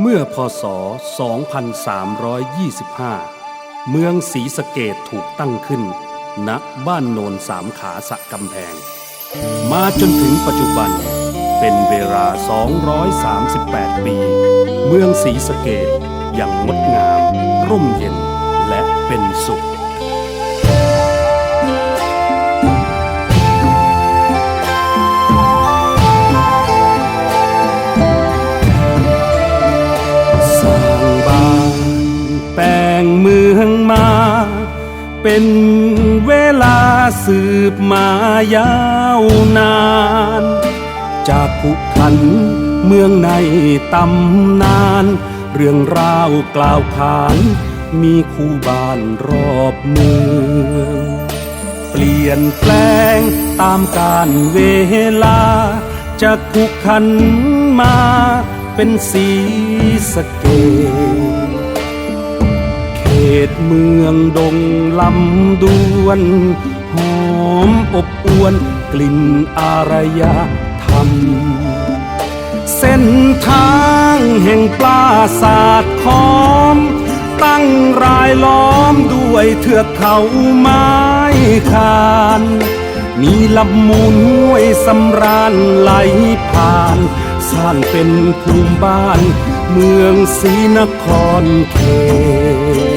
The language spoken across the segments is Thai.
เมื่อพศ 2325 เมืองศรีสะเกดถูกตั้งขึ้น ณ บ้านโนนสามขาสะกำแพง มาจนถึงปัจจุบัน เป็นเวลา 238 ปี เมืองศรีสะเกดยังงดงาม ร่มเย็นและเป็นสุข เป็นเวลาสืบมายาวนาน จากขุขันเมืองในตำนาน เรื่องราวกล่าวขานมีคู่บ้านรอบเมืองเปลี่ยนแปลงตามกาลเวลาจากขุขันมาเป็นสีสเกดเข ตเมืองดงลำดวน หอมอบอวน กลิ่นอารยธรรม เส้นทางแห่งปราสาทคอม ตั้งรายล้อมด้วยเทือกเขาไม้คาน มีลำมูลห้วยสำราญไหลผ่านสร้างเป็นภูมิบ้าน เมืองศรีนครเขต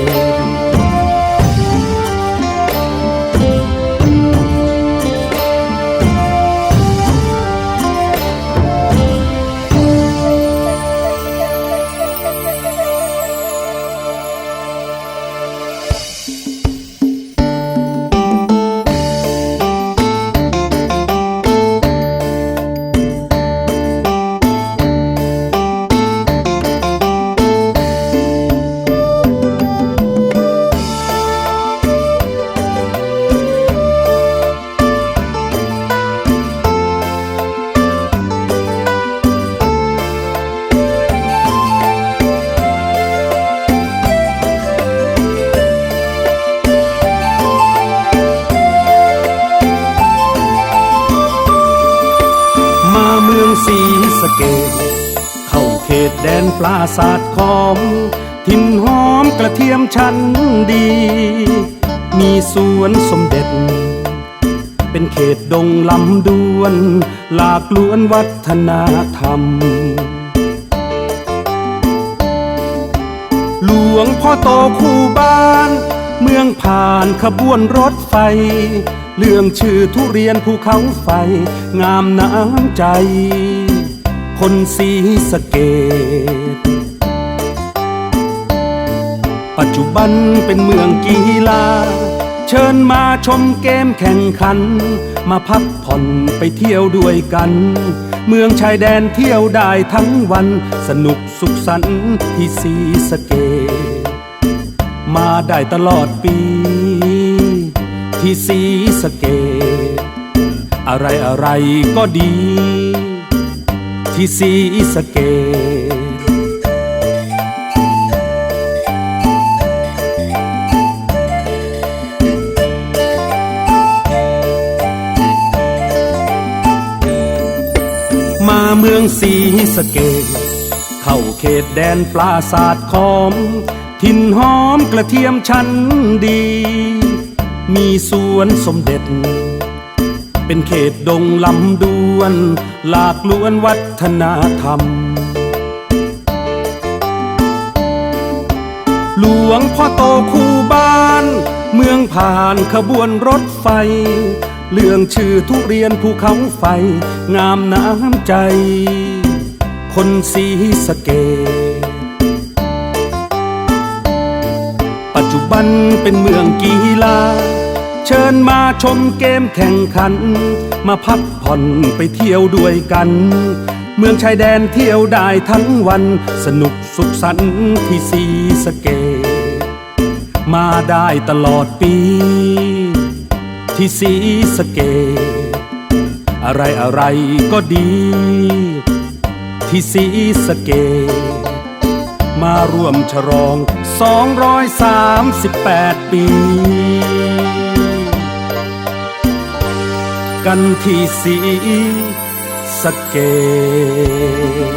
เมืองศรีสะเกดเข้าเขตแดนปราสาทคอมถิ่นหอมกระเทียมชั้นดี มีสวนสมเด็จ เป็นเขตดงลำดวน หลากล้วนวัฒนธรรม หลวงพ่อโตคู่บ้าน เมืองผ่านขบวนรถไฟ เรื่องชื่อทุเรียนภูเขาไฟ งามน้ำใจ คนสีสะเกดปัจจุบันเป็นเมืองกีฬา เชิญมาชมเกมแข่งขัน มาพักผ่อนไปเที่ยวด้วยกัน เมืองชายแดนเที่ยวได้ทั้งวัน สนุกสุขสันต์ที่สีสะเกดมาได้ตลอดปี ที่สีสะเกดอะไรอะไรก็ดี ที่สีสะเกดมาเมืองศรีสะเกดเข้าเขตแดนปราสาทคอมถิ่นหอมกระเทียมชั้นดี มีสวนสมเด็จ เป็นเขตดงลำดวน หลากล้วนวัฒนธรรม หลวงพ่อโตคู่บ้าน เมืองผ่านขบวนรถไฟ เรื่องชื่อทุเรียนภูเขาไฟ งามน้ำใจ คนสีสเกดปัจจุบันเป็นเมืองกีฬา เชิญมาชมเกมแข่งขัน มาพักผ่อนไปเที่ยวด้วยกัน เมืองชายแดนเที่ยวได้ทั้งวัน สนุกสุขสันต์ที่สีสเกดมาได้ตลอดปี ที่สีสเกดอะไรอะไรก็ดี ที่สีสเกดมาร่วมฉลอง 238 ปี กันที่สีสเกต